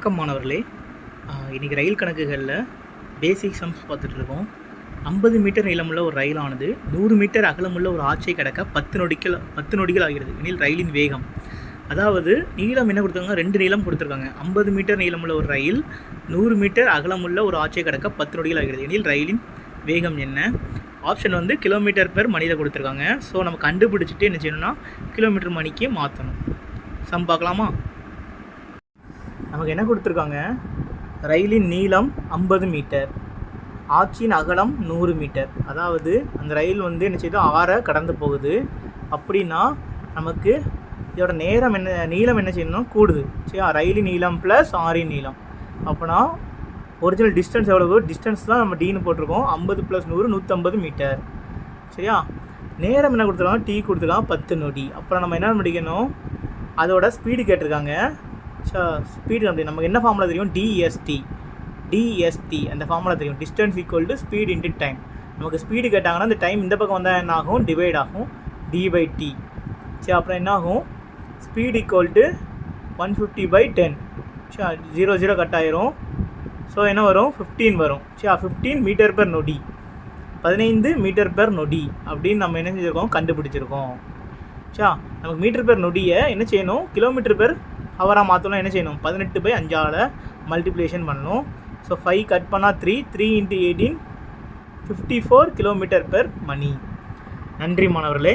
வணக்கம் மாணவர்களே. இன்றைக்கி இன்னைக்கு ரயில் கணக்குகளில் பேசிக் சம்ஸ் பார்த்துட்ருக்கோம். ஐம்பது மீட்டர் நீளமுள்ள ஒரு ரயிலானது நூறு மீட்டர் அகலமுள்ள ஒரு ஆட்சியை கடக்க பத்து நொடிகள் பத்து நொடிகள் ஆகிறது. எனில் ரயிலின் வேகம். அதாவது நீளம் என்ன கொடுத்தாங்க ரெண்டு நீளம் கொடுத்துருக்காங்க. ஐம்பது மீட்டர் நீளமுள்ள ஒரு ரயில் நூறு மீட்டர் அகலமுள்ள ஒரு ஆட்சியை கடக்க பத்து நொடிகள் ஆகிறது. எனில் ரயிலின் வேகம் என்ன? ஆப்ஷன் வந்து கிலோமீட்டர் பெர் மணியில் கொடுத்துருக்காங்க. ஸோ நம்ம கண்டுபிடிச்சிட்டு என்ன செய்யணும்னா கிலோமீட்டர் மணிக்கு மாற்றணும் சம் பார்க்கலாமா? நமக்கு என்ன கொடுத்துருக்காங்க? ரயிலின் நீளம் ஐம்பது மீட்டர் ஆட்சியின் அகலம் நூறு மீட்டர். அதாவது அந்த ரயில் வந்து என்ன செய்யுது ஆறை கடந்து போகுது. அப்படின்னா நமக்கு இதோட நேரம் என்ன நீளம் என்ன செய்யணும் கூடுது. சரியா? ரயிலின் நீளம் ப்ளஸ் ஆறின் நீளம். அப்போனா ஒரிஜினல் டிஸ்டன்ஸ் எவ்வளவு? டிஸ்டன்ஸ் தான் நம்ம டீனு போட்டிருக்கோம். ஐம்பது ப்ளஸ் நூறு நூற்றம்பது மீட்டர். சரியா? நேரம் என்ன கொடுத்துருக்காங்க? டீ கொடுத்துருக்காங்க. பத்து நொடி. அப்புறம் நம்ம என்ன முடிக்கணும் அதோட ஸ்பீடு கேட்டிருக்காங்க. ஸ்பீடு நமக்கு என்ன ஃபார்முலா தெரியும்? டிஎஸ்டி டிஎஸ்டி அந்த ஃபார்முலா தெரியும். Distance equal to speed into time நமக்கு ஸ்பீடு கேட்டாங்கன்னா இந்த டைம் இந்த பக்கம் வந்தால் என்ன ஆகும் டிவைட் ஆகும். டி பை டி சரி அப்புறம் என்ன ஆகும் speed equal to one fifty by ten சரி ஜீரோ ஜீரோ கட் ஆயிரும். ஸோ என்ன வரும்? ஃபிஃப்டீன் வரும். சரி ஃபிஃப்டீன் மீட்டர் பெர் நொடி. பதினைந்து மீட்டர் பெர் நொடி. அப்படின்னு நம்ம என்ன செஞ்சுருக்கோம்? கண்டுபிடிச்சிருக்கோம். சா நமக்கு மீட்டர் பெர் நொடியை என்ன செய்யணும்? கிலோமீட்டர் பெர் ஹவராக மாற்றணும் என்ன செய்யணும்? பதினெட்டு பை அஞ்சால் மல்டிப்ளிகேஷன் பண்ணணும். ஸோ ஃபைவ் கட் பண்ணால் three three into eighteen fifty four kilometre per மணி. நன்றி மாணவர்களே.